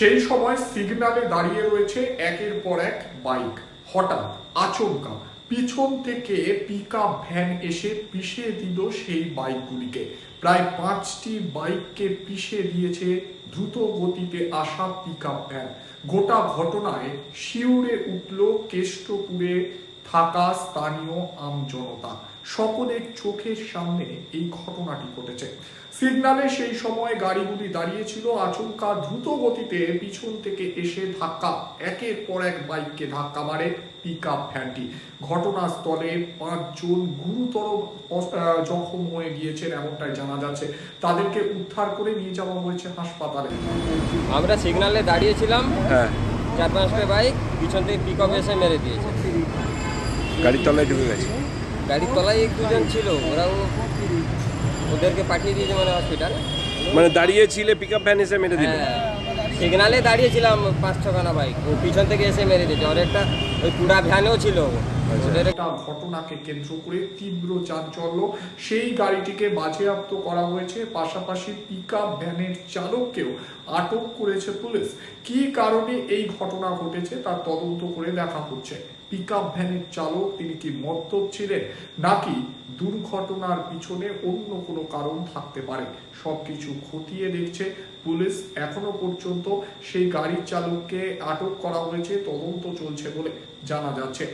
সেই সময় সিগনালে দাঁড়িয়ে রয়েছে একের পর এক বাইক। হঠাৎ আচমকা পিছন থেকে পিক ভ্যান এসে পিষে দিল সেই বাইকগুলিকে। প্রায় পাঁচটি বাইককে পিষে দিয়েছে দ্রুত গতিতে আসা পিক ভ্যান গোটা ঘটনায় শিউরে উঠল কেষ্টপুরে থাকা স্থানীয় আমজনতা সকলের চোখের সামনে এই ঘটনাটি ঘটেছে। সিগনালে সেই সময় গাড়িগুলি দাঁড়িয়েছিল আচমকা দ্রুত গতিতে পিছন থেকে এসে ধাক্কা একের পর এক বাইককে ধাক্কা মারে পিক আপ ভ্যানটি। ঘটনাস্থলে পাঁচজন গুরুতর জখম হয়ে গিয়েছেন এমনটাই জানা যাচ্ছে। তাদেরকে উদ্ধার করে নিয়ে যাওয়া হয়েছে হাসপাতালে। আমরা সিগনালে দাঁড়িয়েছিলাম। হ্যাঁ। চার পাঁচটা বাইক পিছন থেকে পিক আপ এসে মেরে দিয়েছে। গাড়ির তলায় ঢুকে গেছে। গাড়ির তলায় এক দুজন ছিল ওরাও ওদেরকে পাঠিয়ে দিয়েছে মানে হসপিটাল মানে দাঁড়িয়ে ছিলে পিক আপ ভ্যান এসে মেরে দিল। হ্যাঁ সিগনালে দাঁড়িয়েছিলাম পাঁচ ছখানা বাইক ও পিছন থেকে এসে মেরে দিয়েছে। আর একটা ওই পুরা ভ্যানও ছিল। একটা ঘটনাকে কেন্দ্র করে তীব্র চাঞ্চল্য। সেই গাড়িটিকে বাজেয়াপ্ত করা হয়েছে। পাশাপাশি পিক ভ্যানের চালককেও আটক করেছে পুলিশ। কী কারণে এই ঘটনা ঘটেছে তার তদন্ত করে দেখা হচ্ছে। পিক ভ্যানের চালক, তিনি কি মদ্যপ ছিলেন? নাকি দুর্ঘটনার পিছনে অন্য কোনো কারণ থাকতে পারে? সবকিছু খতিয়ে দেখছে পুলিশ। এখনও পর্যন্ত সেই গাড়ির চালককে আটক করা হয়েছে। তদন্ত চলছে বলে জানা যাচ্ছে।